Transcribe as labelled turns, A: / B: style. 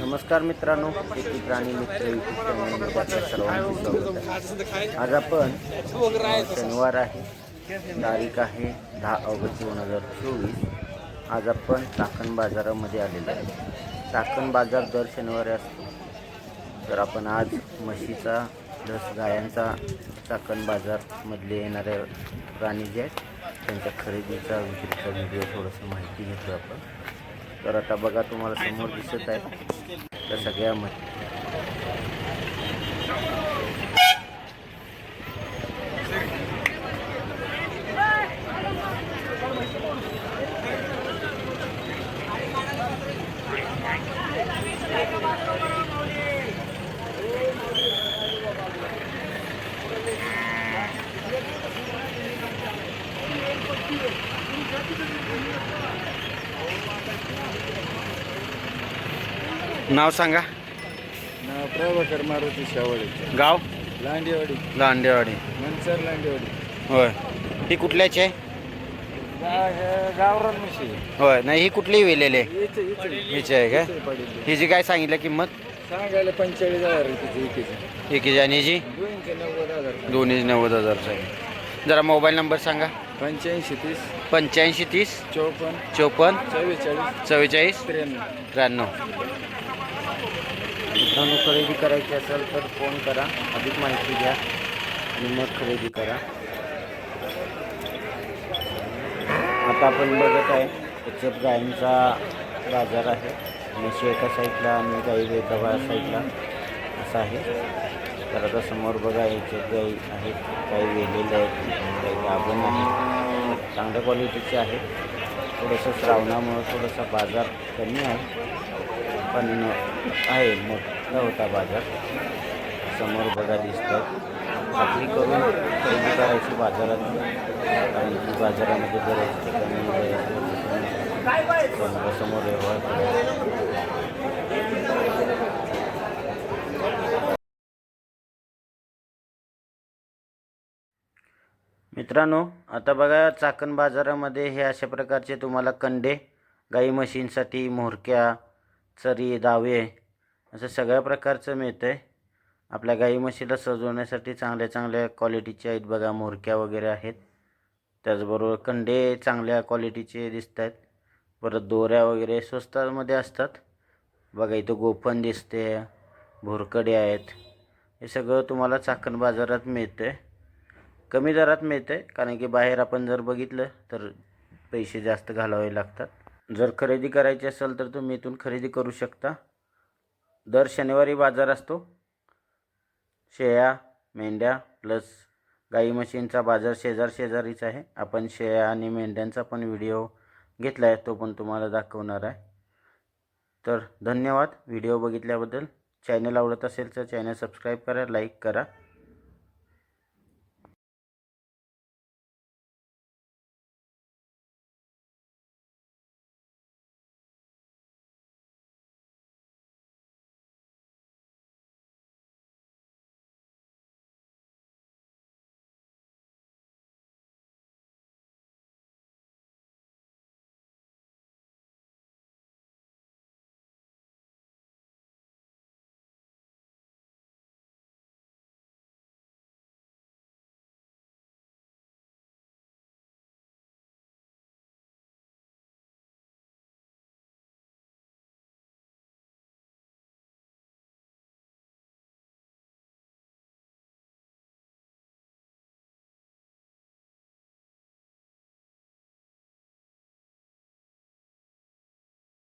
A: नमस्कार मित्रांनो शेती प्राणी मित्र युट्यूब सर्वांचे स्वागत आहे. आज आपण शनिवार आहे तारीख आहे दहा ऑगस्ट दोन हजार चोवीस. आज आपण चाकण बाजारामध्ये आलेलो आहे. चाकण बाजार दर शनिवारी असतो. तर आपण आज म्हशीचा प्लस गायांचा चाकण बाजारमधले येणारे प्राणी जे आहेत त्यांच्या खरेदीचा विक्रीचा व्हिडिओ थोडंसं माहिती घेतो आपण. तर आता बघा तुम्हाला समोर दिसत आहे. त्या सगळ्या नाव सांगा.
B: नाव प्रभाकर मारुती शावळे.
A: गाव?
B: लांडेवाडी.
A: लांडेवाडी.
B: मनसर लांडेवाडी.
A: होय. ही कुठल्याची आहे?
B: गावरान म्हशी
A: होय. नाही ही कुठली वेलेली आहे?
B: इथे
A: हिची आहे
B: पडेल
A: हिची काय सांगितलं किंमत?
B: सांगायला पंचेचाळीस हजार तिथे एकेचे
A: एकीची आणि हिची?
B: दोनशे नव्वद हजार.
A: दोन्ही नव्वद हजारचं आहे. जरा मोबाईल नंबर सांगा.
B: पंच्याऐंशी तीस.
A: पंच्याऐंशी तीस.
B: चौपन्न.
A: चोपन्न.
B: चव्वेचाळीस.
A: चव्वेचाळीस.
B: त्र्याण्णव.
A: त्र्याण्णव. धनु खरेदी करायची असेल तर फोन करा. अधिक माहिती घ्या आणि मग खरेदी करा. आता आपण बघत आहे त्याच्यात गायींचा बाजार आहे. म्हशी एका साईडला आणि गाई एका साईडला असा आहे. तर आता समोर बघा याच्यात गाई आहेत काही वेलेले आहेत काही गाभण आहेत. चांगल्या क्वालिटीचे आहेत. थोडंसं श्रावणामुळं थोडासा बाजार कमी आहे. पण आहे मोठा होता बाजार. समोर बघा दिसतात खात्री करून खरेदी करायची बाजारात. कारण की बाजारामध्ये बऱ्याच ठिकाणी समोरासमोर व्यवहार करायचा. मित्रांनो आता बघा चाकण बाजारामध्ये हे अशा प्रकारचे तुम्हाला कंडे गाई म्हशींसाठी मोरक्या चरी दावे असं सगळ्या प्रकारचं मिळतं आहे आपल्या गाई म्हशीला सजवण्यासाठी चांगल्या चांगल्या क्वालिटीचे आहेत बघा मोरक्या वगैरे आहेत. त्याचबरोबर कंडे चांगल्या क्वालिटीचे दिसत आहेत परत दोऱ्या वगैरे स्वस्तामध्ये असतात. बघा इथं गोफण दिसते भोरकडे आहेत. हे सगळं तुम्हाला चाकण बाजारात मिळतं आहे कमी दरात मिळतं आहे कारण की बाहेर आपण जर बघितलं तर पैसे जास्त घालावे लागतात. जर खरेदी करायची असेल तर तुम्ही इथून खरेदी करू शकता. दर शनिवारी बाजार असतो. शेळ्या मेंढ्या प्लस गाई म्हशींचा बाजार शेजार शेजारीच आहे. आपण शेळ्या आणि मेंढ्यांचा पण व्हिडिओ घेतला आहे तो पण तुम्हाला दाखवणार आहे. तर धन्यवाद. व्हिडिओ बघितल्याबद्दल. चॅनल आवडत असेल तर चॅनल सबस्क्राईब करा लाईक करा.